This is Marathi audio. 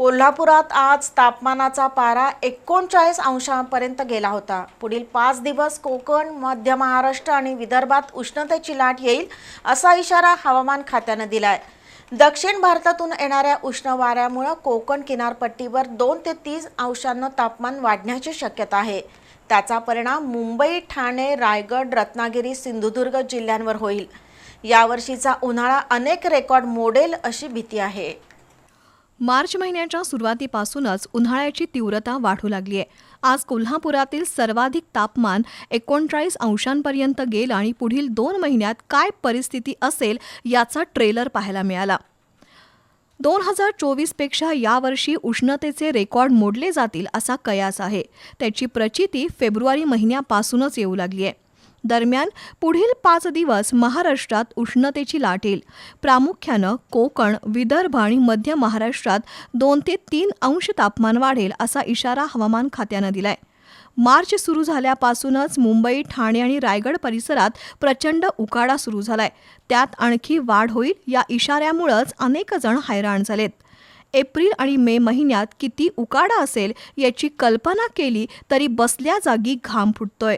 कोल्हापुरात आज तापमानाचा पारा एकोणचाळीस अंशांपर्यंत गेला होता. पुढील पाच दिवस कोकण मध्य महाराष्ट्र आणि विदर्भात उष्णतेची लाट येईल असा इशारा हवामान खात्यानं दिलाय. दक्षिण भारतातून येणाऱ्या उष्ण वाऱ्यामुळं कोकण किनारपट्टीवर दोन ते तीस अंशांनं तापमान वाढण्याची शक्यता आहे. त्याचा परिणाम मुंबई ठाणे रायगड रत्नागिरी सिंधुदुर्ग जिल्ह्यांवर होईल. यावर्षीचा उन्हाळा अनेक रेकॉर्ड मोडेल अशी भीती आहे. मार्च महिन्याच्या सुरुवातीपासूनच उन्हाळ्याची तीव्रता वाढू लागली आहे. आज कोल्हापुरातील सर्वाधिक तापमान एकोणचाळीस अंशांपर्यंत गेलं आणि पुढील दोन महिन्यात काय परिस्थिती असेल याचा ट्रेलर पाहायला मिळाला. दोन हजार चोवीसपेक्षा यावर्षी उष्णतेचे रेकॉर्ड मोडले जातील असा कयास आहे. त्याची प्रचिती फेब्रुवारी महिन्यापासूनच येऊ लागली आहे. दरम्यान पुढील पाच दिवस महाराष्ट्रात उष्णतेची लाट येईल. प्रामुख्यानं कोकण विदर्भ आणि मध्य महाराष्ट्रात दोन ते तीन अंश तापमान वाढेल असा इशारा हवामान खात्यानं दिलाय. मार्च सुरू झाल्यापासूनच मुंबई ठाणे आणि रायगड परिसरात प्रचंड उकाडा सुरू झालाय. त्यात आणखी वाढ होईल या इशाऱ्यामुळंच अनेक जण हैराण झालेत. एप्रिल आणि मे महिन्यात किती उकाडा असेल याची कल्पना केली तरी बसल्या जागी घाम फुटतोय.